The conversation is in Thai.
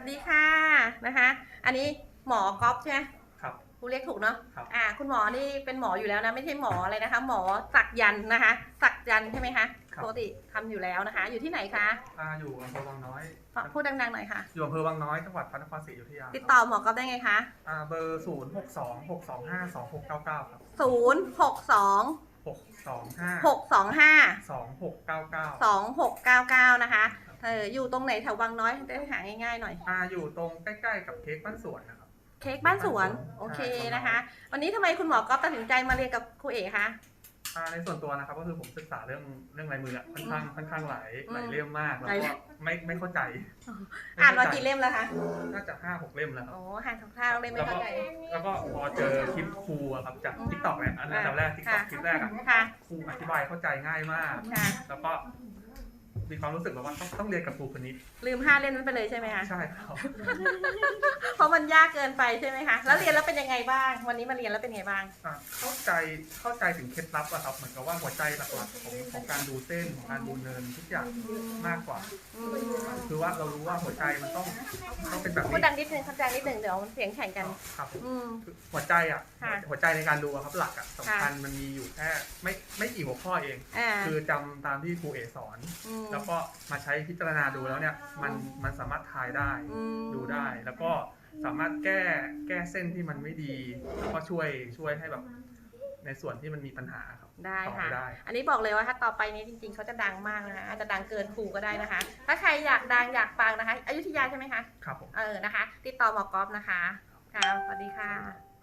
วัสดีค่ะนะคะ อันนี้หมอก๊อฟใช่ไหมครับกูเรียกถูกเนาะครับ อ่า คุณหมอนี่เป็นหมออยู่แล้วนะ ไม่ใช่หมออะไรนะคะ หมอสักยันต์นะคะ สักยันต์ใช่ไหมคะครับ ปกติทำอยู่แล้วนะคะ อยู่ที่ไหนคะอ่าอยู่อำเภอวังน้อยพูดดังๆหน่อยค่ะ อยู่อำเภอวังน้อยจังหวัดพระนครศรีอยุธยาติดต่อหมอก๊อฟได้ไงคะ อ่าเบอร์ศูนย์หกสองหกสองห้าสองหกเก้าเก้าครับศูนย์หกสองหกสองห้าหกสองห้าสองหกเก้าเก้าสองหกเก้าเก้านะคะ เอออยู่ตรงไหนแถววังน้อยจะได้หาง่ายๆหน่อย อ่าอยู่ตรงใกล้ๆกับเค้กบ้านสวนนะครับ เค้กบ้านสวนใช่โอเคนะคะ วันนี้ทำไมคุณหมอก๊อฟตัดสินใจมาเรียนกับครูเอ๋คะ อ่าในส่วนตัวนะครับก็คือผมศึกษาเรื่องเรื่องลายมืออะค่อนข้างค่อนข้างหลายอืมหลายเล่มมากแล้วหลายก็ไม่ไม่เข้าใจ อ่านมาไข้ใจกี่เล่มแล้วคะ น่าจะห้าหกเล่มแล้วครับ โอ้ห่างของข้าวเล่มไม่แล้วก็เข้าใจ แล้วก็พอเจอคลิปครูอะครับจากอืมทิกตอกเนี่ยอันดับแรกทิกตอกค่ะคลิปแรกอะค่ะครูอธิบายเข้าใจง่ายมากค่ะแล้วก็ มีความรู้สึกแบบว่าต้องต้องเรียนกับครูคนนี้ ลืมห้าเล่มนั้นไปเลยใช่ไหมคะ ใช่ครับ เพราะมันยากเกินไปใช่ไหมคะ แล้วเรียนแล้วเป็นยังไงบ้าง วันนี้มาเรียนแล้วเป็นไงบ้าง อะเข้าใจเข้าใจถึงเคล็ดลับอะครับเหมือนกับว่าหัวใจหลักๆของของการดูเส้นของการดูเนินทุกอย่างมากกว่า อืม คือว่าเรารู้ว่าหัวใจมันต้องต้องเป็นแบบพูดนี้ดังนิดนึงเข้าใจนิดนึงเดี๋ยวมันเสียงแข่งกัน ครับ อืมคือหัวใจอะค่ะหัวใจในการดูอะครับหลักอะสำคัญค่ะมันมีอยู่แค่ไม่ไม่กี่หัวข้อเอง อ่าคือจำตามที่ครูเอสอน มแล้วก็มาใช้พิจารณาดูแล้วเนี่ยมันมันสามารถทายได้อืมดูได้ แล้วก็สามารถแก้แก้เส้นที่มันไม่ดี แล้วก็ช่วยช่วยให้แบบ ในส่วนที่มันมีปัญหาครับได้ต่อค่ะไปได้ อันนี้บอกเลยว่าถ้าต่อไปนี้จริงๆเขาจะดังมากนะคะอาจจะดังเกินครูก็ได้นะคะ ถ้าใครอยากดังอยากปังนะคะอยุธยาใช่ไหมคะ ครับผม เออนะคะ ติดต่อหมอกอฟนะคะค่ะสวัสดีค่ะ